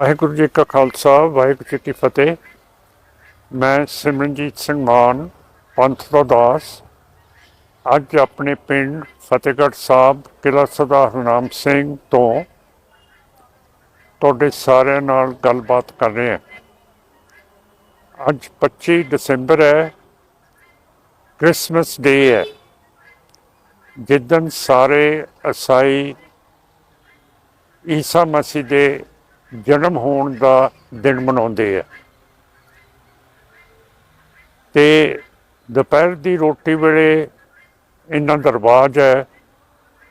ਵਾਹਿਗੁਰੂ ਜੀ ਕਾ ਖਾਲਸਾ, ਵਾਹਿਗੁਰੂ ਜੀ ਕੀ ਫਤਿਹ। ਮੈਂ ਸਿਮਰਨਜੀਤ ਸਿੰਘ ਮਾਨ, ਪੰਥ ਦਾ ਦਾਸ। ਅੱਜ ਆਪਣੇ ਪਿੰਡ ਫਤਿਹਗੜ੍ਹ ਸਾਹਿਬ ਕਿਲਾ ਸਰਦਾਰ ਹਰਨਾਮ ਸਿੰਘ ਤੋਂ ਤੁਹਾਡੇ ਸਾਰਿਆਂ ਨਾਲ ਗੱਲਬਾਤ ਕਰ ਰਹੇ ਹਾਂ। ਅੱਜ 25 ਦਸੰਬਰ ਹੈ, ਕ੍ਰਿਸਮਸ ਡੇ ਹੈ। ਜਿੱਦਨ ਸਾਰੇ ਈਸਾਈ ਈਸਾ ਮਸੀਹ ਦੇ ਜਨਮ ਹੋਣ ਦਾ ਦਿਨ ਮਨਾਉਂਦੇ ਆ। ਤੇ ਦੁਪਹਿਰ ਦੀ ਰੋਟੀ ਵੇਲੇ ਇਹਨਾਂ ਦਾ ਰਿਵਾਜ ਹੈ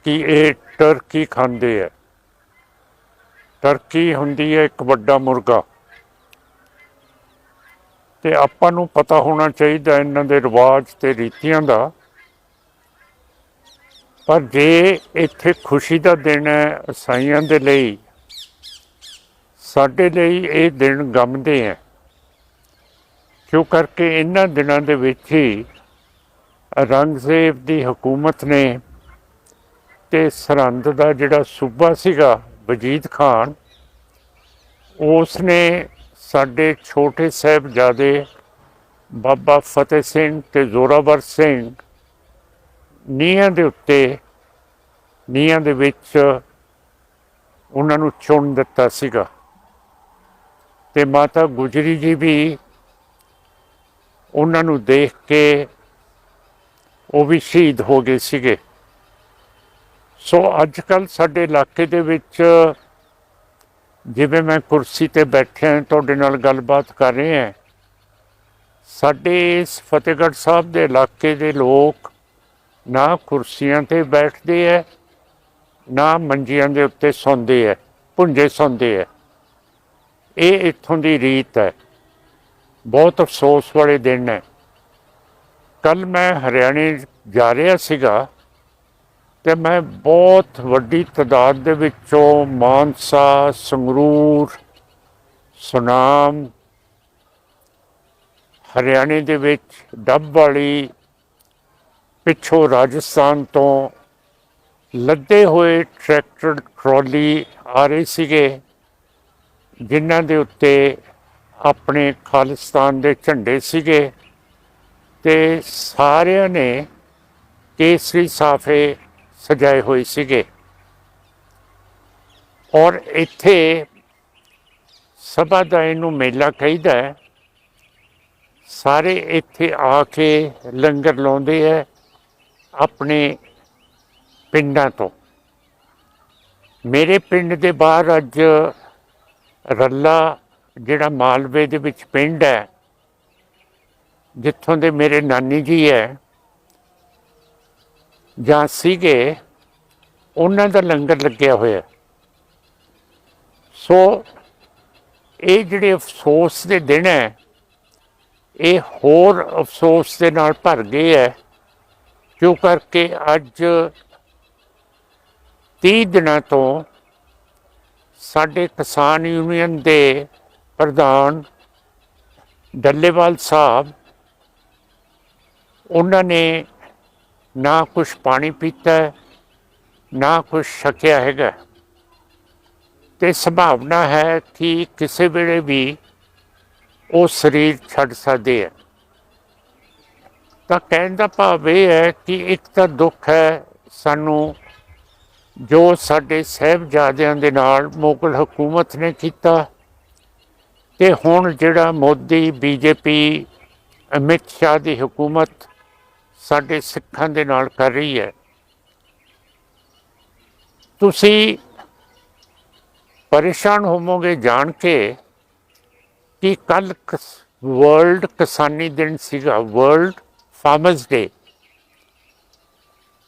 ਕਿ ਇਹ ਟਰਕੀ ਖਾਂਦੇ ਆ। ਟਰਕੀ ਹੁੰਦੀ ਹੈ ਇੱਕ ਵੱਡਾ ਮੁਰਗਾ। ਤੇ ਆਪਾਂ ਨੂੰ ਪਤਾ ਹੋਣਾ ਚਾਹੀਦਾ ਇਹਨਾਂ ਦੇ ਰਿਵਾਜ ਤੇ ਰੀਤੀਆਂ ਦਾ। ਪਰ ਜੇ ਇੱਥੇ ਖੁਸ਼ੀ ਦਾ ਦਿਨ ਹੈ ਈਸਾਈਆਂ ਦੇ ਲਈ ਸਾਡੇ ਲਈ ਇਹ ਦਿਨ ਗਮ ਦੇ ਹੈ ਕਿਉਂ ਕਰਕੇ ਇਹਨਾਂ ਦਿਨਾਂ ਦੇ ਵਿੱਚ ਹੀ ਔਰੰਗਜ਼ੇਬ ਦੀ ਹਕੂਮਤ ਨੇ ਤੇ ਸਰਹੰਦ ਦਾ ਜਿਹੜਾ ਸੂਬਾ ਸੀਗਾ ਵਜੀਦ ਖਾਨ ਉਸ ਨੇ ਸਾਡੇ ਛੋਟੇ ਸਾਹਿਬਜ਼ਾਦੇ ਬਾਬਾ ਫਤਿਹ ਸਿੰਘ ਤੇ ਜ਼ੋਰਾਵਰ ਸਿੰਘ ਨੀਹਾਂ ਦੇ ਉੱਤੇ, ਨੀਹਾਂ ਦੇ ਵਿੱਚ ਉਹਨਾਂ ਨੂੰ ਚੁਣ ਦਿੱਤਾ ਸੀਗਾ। ਤੇ ਮਾਤਾ ਗੁਜਰੀ ਜੀ ਵੀ ਉਹਨਾਂ ਨੂੰ ਦੇਖ ਕੇ ਉਹ ਵੀ ਸ਼ਹੀਦ ਹੋ ਗਏ ਸੀਗੇ। ਸੋ ਅੱਜ ਕੱਲ ਸਾਡੇ ਇਲਾਕੇ ਦੇ ਵਿੱਚ ਜਿਵੇਂ ਮੈਂ ਕੁਰਸੀ ਤੇ ਬੈਠਿਆ, ਤੁਹਾਡੇ ਨਾਲ ਗੱਲਬਾਤ ਕਰ ਰਹੇ ਹਾਂ। ਸਾਡੇ ਇਸ ਫਤਿਹਗੜ੍ਹ ਸਾਹਿਬ ਦੇ ਇਲਾਕੇ ਦੇ ਲੋਕ ਨਾ ਕੁਰਸੀਆਂ ਤੇ ਬੈਠਦੇ ਐ, ਨਾ ਮੰਜੀਆਂ ਦੇ ਉੱਤੇ ਸੌਂਦੇ ਐ, ਭੁੰਜੇ ਸੌਂਦੇ ਐ। ਇਹ ਇੱਥੋਂ ਦੀ ਰੀਤ ਹੈ। ਬਹੁਤ ਅਫਸੋਸ ਵਾਲੇ ਦਿਨ ਹੈ। ਕੱਲ ਮੈਂ ਹਰਿਆਣੇ ਜਾ ਰਿਹਾ ਸੀਗਾ ਤੇ ਮੈਂ ਬਹੁਤ ਵੱਡੀ ਤਾਦਾਦ ਦੇ ਵਿੱਚੋਂ ਮਾਨਸਾ, ਸੰਗਰੂਰ, ਸੁਨਾਮ, ਹਰਿਆਣੇ ਦੇ ਵਿੱਚ ਡੱਬ ਵਾਲੀ, ਪਿੱਛੋਂ ਰਾਜਸਥਾਨ ਤੋਂ ਲੱਦੇ ਹੋਏ ਟਰੈਕਟਰ ਟਰਾਲੀ ਆ ਰਹੇ ਸੀਗੇ। ਜਿਨ੍ਹਾਂ ਦੇ ਉੱਤੇ ਆਪਣੇ ਖਾਲਿਸਤਾਨ ਦੇ ਝੰਡੇ ਸੀਗੇ ਤੇ ਸਾਰਿਆਂ ਨੇ ਕੇਸਰੀ ਸਾਫੇ ਸਜਾਏ ਹੋਏ ਸੀਗੇ। ਔਰ ਇੱਥੇ ਸਭਾ ਦਾ ਇਹਨੂੰ ਮੇਲਾ ਕਹਿੰਦਾ ਹੈ। ਸਾਰੇ ਇੱਥੇ ਆ ਕੇ ਲੰਗਰ ਲਾਉਂਦੇ ਐ ਆਪਣੇ ਪਿੰਡਾਂ ਤੋਂ। ਮੇਰੇ ਪਿੰਡ ਦੇ ਬਾਹਰ ਅੱਜ ਰੱਲਾ ਜਿਹੜਾ ਮਾਲਵੇ ਦੇ ਵਿੱਚ ਪਿੰਡ ਹੈ, ਜਿੱਥੋਂ ਦੇ ਮੇਰੇ ਨਾਨੀ ਜੀ ਹੈ, ਜਾਂ ਸੀਗੇ, ਉਹਨਾਂ ਦਾ ਲੰਗਰ ਲੱਗਿਆ ਹੋਇਆ। ਸੋ ਇਹ ਜਿਹੜੇ ਅਫਸੋਸ ਦੇ ਦਿਨ ਹੈ, ਇਹ ਹੋਰ ਅਫਸੋਸ ਦੇ ਨਾਲ ਭਰ ਗਏ ਹੈ ਕਿਉਂ ਕਰਕੇ ਅੱਜ 30 ਦਿਨਾਂ ਤੋਂ ਸਾਡੇ ਕਿਸਾਨ ਯੂਨੀਅਨ ਦੇ ਪ੍ਰਧਾਨ ਡੱਲੇਵਾਲ ਸਾਹਿਬ, ਉਹਨਾਂ ਨੇ ਨਾ ਕੁਝ ਪਾਣੀ ਪੀਤਾ ਨਾ ਕੁਝ ਛਕਿਆ ਹੈਗਾ ਤੇ ਸੰਭਾਵਨਾ ਹੈ ਕਿ ਕਿਸੇ ਵੇਲੇ ਵੀ ਉਹ ਸਰੀਰ ਛੱਡ ਸਕਦੇ ਹੈ। ਤਾਂ ਕਹਿਣ ਦਾ ਭਾਵ ਇਹ ਹੈ ਕਿ ਇੱਕ ਤਾਂ ਦੁੱਖ ਹੈ ਸਾਨੂੰ ਜੋ ਸਾਡੇ ਸਹਿਬਜ਼ਾਦਿਆਂ ਦੇ ਨਾਲ ਮੁਗਲ ਹਕੂਮਤ ਨੇ ਕੀਤਾ ਤੇ ਹੁਣ ਜਿਹੜਾ ਮੋਦੀ, ਬੀਜੇਪੀ, ਅਮਿਤ ਸ਼ਾਹ ਦੀ ਹਕੂਮਤ ਸਾਡੇ ਸਿੱਖਾਂ ਦੇ ਨਾਲ ਕਰ ਰਹੀ ਹੈ। ਤੁਸੀਂ ਪਰੇਸ਼ਾਨ ਹੋਵੋਗੇ ਜਾਣ ਕੇ ਕਿ ਕੱਲ ਵਰਲਡ ਕਿਸਾਨੀ ਦਿਨ ਸੀਗਾ ਵਰਲਡ ਫਾਰਮਰਸ ਡੇ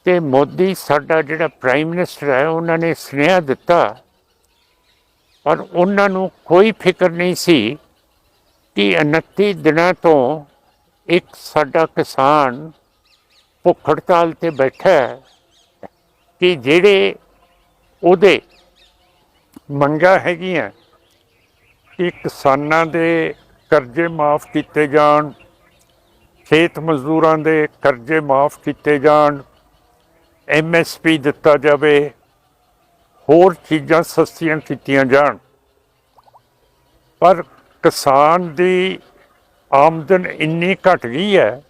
ਤੇ ਮੋਦੀ ਸਾਡਾ ਜਿਹੜਾ ਪ੍ਰਾਈਮ ਮਿਨਿਸਟਰ ਹੈ, ਉਹਨਾਂ ਨੇ ਸੁਨੇਹਾ ਦਿੱਤਾ। ਪਰ ਉਹਨਾਂ ਨੂੰ ਕੋਈ ਫਿਕਰ ਨਹੀਂ ਸੀ ਕਿ 29 ਦਿਨਾਂ ਤੋਂ ਇੱਕ ਸਾਡਾ ਕਿਸਾਨ ਭੁੱਖ ਹੜਤਾਲ ਤੇ ਬੈਠਾ ਹੈ ਕਿ ਜਿਹੜੇ ਉਹਦੇ ਮੰਗਾਂ ਹੈਗੀਆਂ ਕਿ ਕਿਸਾਨਾਂ ਦੇ ਕਰਜ਼ੇ ਮਾਫ ਕੀਤੇ ਜਾਣ, ਖੇਤ ਮਜ਼ਦੂਰਾਂ ਦੇ ਕਰਜ਼ੇ ਮਾਫ ਕੀਤੇ ਜਾਣ ਐਮਐਸਪੀ ਦਿੱਤਾ ਜਾਵੇ, ਹੋਰ ਚੀਜ਼ਾਂ ਸਸਤੀਆਂ ਕੀਤੀਆਂ ਜਾਣ। ਪਰ ਕਿਸਾਨ ਦੀ ਆਮਦਨ ਇੰਨੀ ਘਟ ਗਈ ਹੈ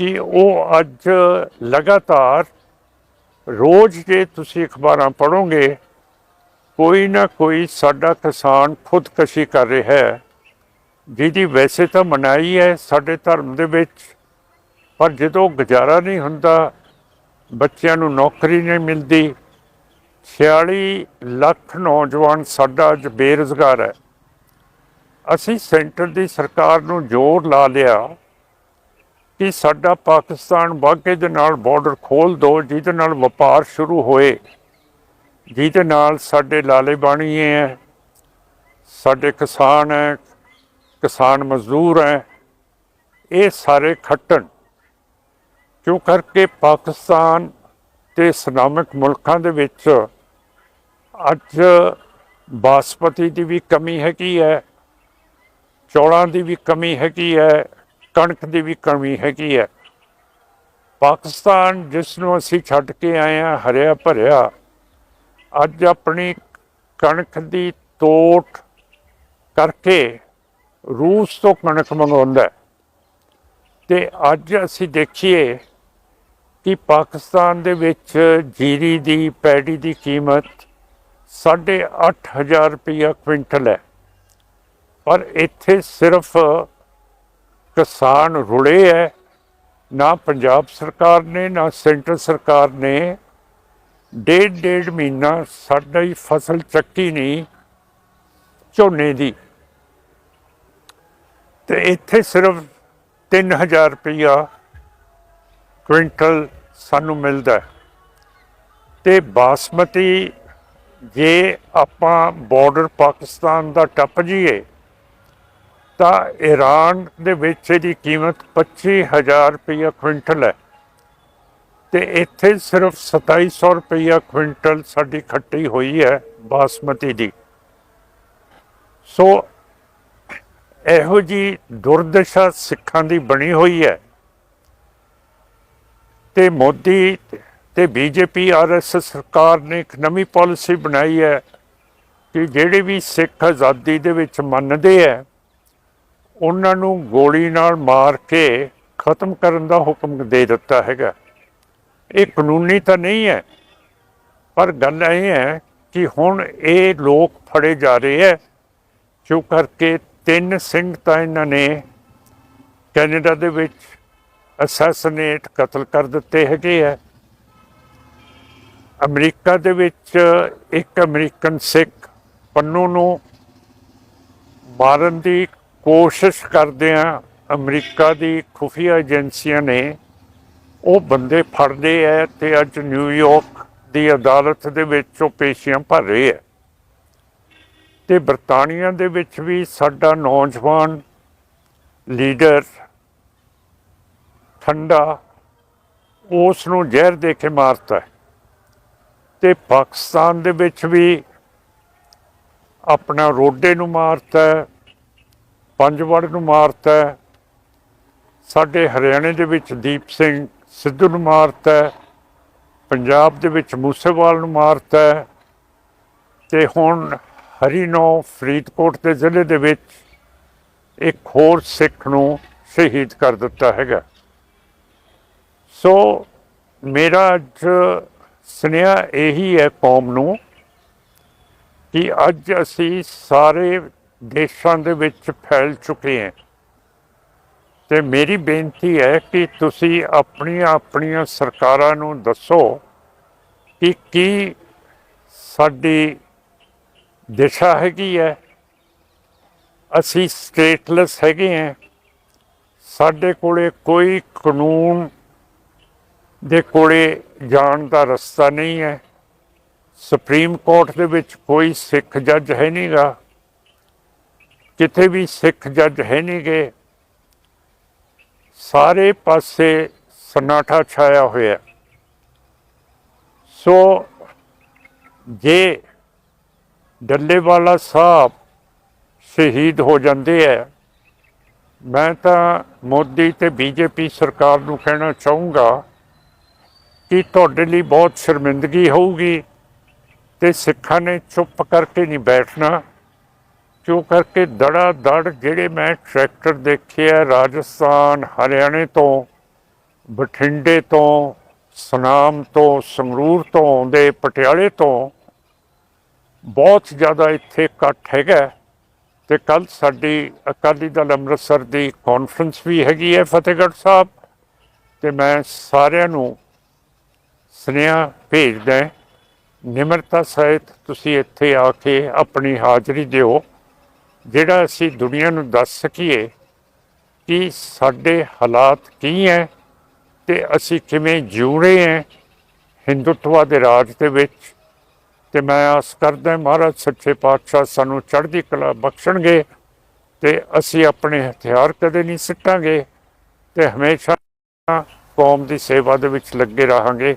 ਕਿ ਉਹ ਅੱਜ ਲਗਾਤਾਰ ਰੋਜ਼ ਜੇ ਤੁਸੀਂ ਅਖਬਾਰਾਂ ਪੜ੍ਹੋਗੇ, ਕੋਈ ਨਾ ਕੋਈ ਸਾਡਾ ਕਿਸਾਨ ਖੁਦਕਸ਼ੀ ਕਰ ਰਿਹਾ ਹੈ। ਜਿਹਦੀ ਵੈਸੇ ਤਾਂ ਮਨਾਈ ਹੈ ਸਾਡੇ ਧਰਮ ਦੇ ਵਿੱਚ, ਪਰ ਜਦੋਂ ਗੁਜ਼ਾਰਾ ਨਹੀਂ ਹੁੰਦਾ ਬੱਚਿਆਂ ਨੂੰ ਨੌਕਰੀ ਨਹੀਂ ਮਿਲਦੀ। 46 ਲੱਖ ਨੌਜਵਾਨ ਸਾਡਾ ਅੱਜ ਬੇਰੁਜ਼ਗਾਰ ਹੈ। ਅਸੀਂ ਸੈਂਟਰ ਦੀ ਸਰਕਾਰ ਨੂੰ ਜ਼ੋਰ ਲਾ ਲਿਆ ਕਿ ਸਾਡਾ ਪਾਕਿਸਤਾਨ ਵਾਘੇ ਦੇ ਨਾਲ ਬਾਰਡਰ ਖੋਲ ਦਿਓ ਜਿਹਦੇ ਨਾਲ ਵਪਾਰ ਸ਼ੁਰੂ ਹੋਏ, ਜਿਹਦੇ ਨਾਲ ਸਾਡੇ ਲਾਲੇ ਬਾਣੀਏ ਹੈ, ਸਾਡੇ ਕਿਸਾਨ ਹੈ, ਕਿਸਾਨ ਮਜ਼ਦੂਰ ਹੈ, ਇਹ ਸਾਰੇ ਖੱਟਣ। ਕਿਉਂ ਕਰਕੇ ਪਾਕਿਸਤਾਨ ਤੇ ਇਸਲਾਮਿਕ ਮੁਲਕਾਂ ਦੇ ਵਿੱਚ ਅੱਜ ਬਾਸਪਤੀ ਦੀ ਵੀ ਕਮੀ ਹੈਗੀ ਹੈ, ਚੌਲਾਂ ਦੀ ਵੀ ਕਮੀ ਹੈਗੀ ਹੈ, ਕਣਕ ਦੀ ਵੀ ਕਮੀ ਹੈਗੀ ਹੈ ਪਾਕਿਸਤਾਨ ਜਿਸ ਨੂੰ ਅਸੀਂ ਛੱਡ ਕੇ ਆਏ ਹਾਂ ਹਰਿਆ ਭਰਿਆ, ਅੱਜ ਆਪਣੀ ਕਣਕ ਦੀ ਤੋਟ ਕਰਕੇ ਰੂਸ ਤੋਂ ਕਣਕ ਮੰਗਵਾਉਂਦਾ ਹੈ। ਤੇ ਅੱਜ ਅਸੀਂ ਦੇਖੀਏ ਕਿ ਪਾਕਿਸਤਾਨ ਦੇ ਵਿੱਚ ਜੀਰੀ ਦੀ, ਪੈੜੀ ਦੀ ਕੀਮਤ 8500 ਰੁਪਇਆ ਕੁਇੰਟਲ ਹੈ। ਪਰ ਇੱਥੇ ਸਿਰਫ ਕਿਸਾਨ ਰੁੜੇ ਹੈ, ਨਾ ਪੰਜਾਬ ਸਰਕਾਰ ਨੇ, ਨਾ ਸੈਂਟਰ ਸਰਕਾਰ ਨੇ। ਡੇਢ ਡੇਢ ਮਹੀਨਾ ਸਾਡਾ ਹੀ ਫਸਲ ਚੱਕੀ ਨਹੀਂ, ਝੋਨੇ ਦੀ। ਤੇ ਇੱਥੇ ਸਿਰਫ 3000 ਰੁਪਇਆ ਕੁਇੰਟਲ ਸਾਨੂੰ ਮਿਲਦਾ ਹੈ। ਤੇ ਬਾਸਮਤੀ ਜੇ ਆਪਾਂ ਬਾਰਡਰ ਪਾਕਿਸਤਾਨ ਦਾ ਟੱਪ ਜੀਏ ਤਾਂ ਈਰਾਨ ਦੇ ਵਿੱਚ ਇਹਦੀ ਕੀਮਤ 25000 ਰੁਪਇਆ ਕੁਇੰਟਲ ਹੈ। ਤੇ ਇੱਥੇ ਸਿਰਫ 2700 ਰੁਪਇਆ ਕੁਇੰਟਲ ਸਾਡੀ ਖੱਟੀ ਹੋਈ ਹੈ ਬਾਸਮਤੀ ਦੀ। ਸੋ ਇਹੋ ਜੀ ਦੁਰਦਸ਼ਾ ਸਿੱਖਾਂ ਦੀ ਬਣੀ ਹੋਈ ਹੈ। ਤੇ ਮੋਦੀ ਤੇ ਬੀਜੇਪੀ ਆਰਐਸਐਸ ਸਰਕਾਰ ਨੇ ਇੱਕ ਨਵੀਂ ਪਾਲਿਸੀ ਬਣਾਈ ਹੈ ਕਿ ਜਿਹੜੇ ਵੀ ਸਿੱਖ ਆਜ਼ਾਦੀ ਦੇ ਵਿੱਚ ਮੰਨਦੇ ਹੈ, ਉਹਨਾਂ ਨੂੰ ਗੋਲੀ ਨਾਲ ਮਾਰ ਕੇ ਖਤਮ ਕਰਨ ਦਾ ਹੁਕਮ ਦੇ ਦਿੱਤਾ ਹੈਗਾ। ਇਹ ਕਾਨੂੰਨੀ ਤਾਂ ਨਹੀਂ ਹੈ, ਪਰ ਗੱਲ ਇਹ ਹੈ ਕਿ ਹੁਣ ਇਹ ਲੋਕ ਫੜੇ ਜਾ ਰਹੇ ਹੈ ਕਿਉਂ ਕਰਕੇ ਤਿੰਨ ਸਿੰਘ ਤਾਂ ਇਹਨਾਂ ਨੇ ਕੈਨੇਡਾ ਦੇ ਵਿੱਚ ਅਸੈਸਨੇਟ ਕਤਲ ਕਰ ਦਿੱਤੇ ਹੈਗੇ ਹੈ ਅਮਰੀਕਾ ਦੇ ਵਿੱਚ ਇੱਕ ਅਮਰੀਕਨ ਸਿੱਖ ਪੰਨੂ ਨੂੰ ਮਾਰਨ ਦੀ ਕੋਸ਼ਿਸ਼ ਕਰਦਿਆਂ ਅਮਰੀਕਾ ਦੀ ਖੁਫੀਆ ਏਜੰਸੀਆਂ ਨੇ ਉਹ ਬੰਦੇ ਫੜਦੇ ਐ ਤੇ ਅੱਜ ਨਿਊਯਾਰਕ ਦੀ ਅਦਾਲਤ ਦੇ ਵਿੱਚ ਉਹ ਪੇਸ਼ੀਆਂ ਭਰ ਰਹੇ ਐ ਤੇ ਬਰਤਾਨੀਆ ਦੇ ਵਿੱਚ ਵੀ ਸਾਡਾ ਨੌਜਵਾਨ ਲੀਡਰ ਠੰਡਾ ਉਸ ਨੂੰ ਜ਼ਹਿਰ ਦੇ ਕੇ ਮਾਰਤਾ ਹੈ। ਤੇ ਪਾਕਿਸਤਾਨ ਦੇ ਵਿੱਚ ਵੀ ਆਪਣਾ ਰੋਡੇ ਨੂੰ ਮਾਰਤਾ ਹੈ, ਪੰਜਵੜ ਨੂੰ ਮਾਰਤਾ ਸਾਡੇ ਹਰਿਆਣੇ ਦੇ ਵਿੱਚ ਦੀਪ ਸਿੰਘ ਸਿੱਧੂ ਨੂੰ ਮਾਰਤਾ ਪੰਜਾਬ ਦੇ ਵਿੱਚ ਮੂਸੇਵਾਲ ਨੂੰ ਮਾਰਤਾ ਹੈ, ਤੇ ਹੁਣ ਹਰੀਨੋ ਫਰੀਦਕੋਟ ਦੇ ਜ਼ਿਲ੍ਹੇ ਦੇ ਵਿੱਚ ਇੱਕ ਹੋਰ ਸਿੱਖ ਨੂੰ ਸ਼ਹੀਦ ਕਰ ਦਿੱਤਾ ਹੈਗਾ। ਸੋ ਮੇਰਾ ਅੱਜ ਸੁਨੇਹਾ ਇਹੀ ਹੈ ਕੌਮ ਨੂੰ ਕਿ ਅੱਜ ਅਸੀਂ ਸਾਰੇ ਦੇਸ਼ਾਂ ਦੇ ਵਿੱਚ ਫੈਲ ਚੁੱਕੇ ਹਾਂ। ਤੇ ਮੇਰੀ ਬੇਨਤੀ ਹੈ ਕਿ ਤੁਸੀਂ ਆਪਣੀਆਂ ਆਪਣੀਆਂ ਸਰਕਾਰਾਂ ਨੂੰ ਦੱਸੋ ਕਿ ਕੀ ਸਾਡੀ ਦਿਸ਼ਾ ਹੈਗੀ ਹੈ। ਅਸੀਂ ਸਟੇਟਲੈਸ ਹੈਗੇ ਹਾਂ। ਸਾਡੇ ਕੋਲੇ ਕੋਈ ਕਾਨੂੰਨ ਦੇ ਕੋਲੇ ਜਾਣ ਦਾ ਰਸਤਾ ਨਹੀਂ ਹੈ। ਸੁਪਰੀਮ ਕੋਰਟ ਦੇ ਵਿੱਚ ਕੋਈ ਸਿੱਖ ਜੱਜ ਹੈ ਨਹੀਂਗਾ ਕਿਤੇ ਵੀ ਸਿੱਖ ਜੱਜ ਹੈ ਨਹੀਂਗੇ ਸਾਰੇ ਪਾਸੇ ਸਨਾਟਾ ਛਾਇਆ ਹੋਇਆ। ਸੋ ਜੇ ਡੱਲੇਵਾਲਾ ਸਾਹਿਬ ਸ਼ਹੀਦ ਹੋ ਜਾਂਦੇ ਹੈ ਮੈਂ ਤਾਂ ਮੋਦੀ ਤੇ ਬੀਜੇਪੀ ਸਰਕਾਰ ਨੂੰ ਕਹਿਣਾ ਚਾਹੂੰਗਾ ਕਿ ਤੁਹਾਡੇ ਲਈ ਬਹੁਤ ਸ਼ਰਮਿੰਦਗੀ ਹੋਊਗੀ ਤੇ ਸਿੱਖਾਂ ਨੇ ਚੁੱਪ ਕਰਕੇ ਨਹੀਂ ਬੈਠਣਾ। ਕਿਉਂ ਕਰਕੇ ਦੜਾ ਦੜ ਜਿਹੜੇ ਮੈਂ ਟਰੈਕਟਰ ਦੇਖੇ ਆ ਰਾਜਸਥਾਨ, ਹਰਿਆਣੇ ਤੋਂ, ਬਠਿੰਡੇ ਤੋਂ, ਸਨਾਮ ਤੋਂ, ਸੰਗਰੂਰ ਤੋਂ ਆਉਂਦੇ, ਪਟਿਆਲੇ ਤੋਂ, ਬਹੁਤ ਜ਼ਿਆਦਾ ਇੱਥੇ ਇਕੱਠ ਹੈਗਾ ਤੇ ਕੱਲ ਸਾਡੀ ਅਕਾਲੀ ਦਲ ਅੰਮ੍ਰਿਤਸਰ ਦੀ ਕਾਨਫਰੰਸ ਵੀ ਹੈਗੀ ਹੈ ਫਤਿਹਗੜ੍ਹ ਸਾਹਿਬ। ਤੇ ਮੈਂ ਸਾਰਿਆਂ ਨੂੰ ਸੁਨੇਹਾ ਭੇਜਦਾ ਨਿਮਰਤਾ ਸਹਿਤ ਤੁਸੀਂ ਇੱਥੇ ਆ ਕੇ ਆਪਣੀ ਹਾਜ਼ਰੀ ਦਿਓ। ਜਿਹੜਾ ਅਸੀਂ ਦੁਨੀਆ ਨੂੰ ਦੱਸ ਸਕੀਏ ਕਿ ਸਾਡੇ ਹਾਲਾਤ ਕੀ ਹੈ ਤੇ ਅਸੀਂ ਕਿਵੇਂ ਜਿਉ ਰਹੇ ਹਾਂ ਹਿੰਦੁੱਤਵਾ ਦੇ ਰਾਜ ਦੇ ਵਿੱਚ। ਤੇ ਮੈਂ ਆਸ ਕਰਦਾ ਮਹਾਰਾਜ, ਸੱਚੇ ਪਾਤਸ਼ਾਹ ਸਾਨੂੰ ਚੜ੍ਹਦੀ ਕਲਾ ਬਖਸ਼ਣਗੇ ਤੇ ਅਸੀਂ ਆਪਣੇ ਹਥਿਆਰ ਕਦੇ ਨਹੀਂ ਸਿੱਟਾਂਗੇ ਤੇ ਹਮੇਸ਼ਾ ਕੌਮ ਦੀ ਸੇਵਾ ਦੇ ਵਿੱਚ ਲੱਗੇ ਰਹਾਂਗੇ।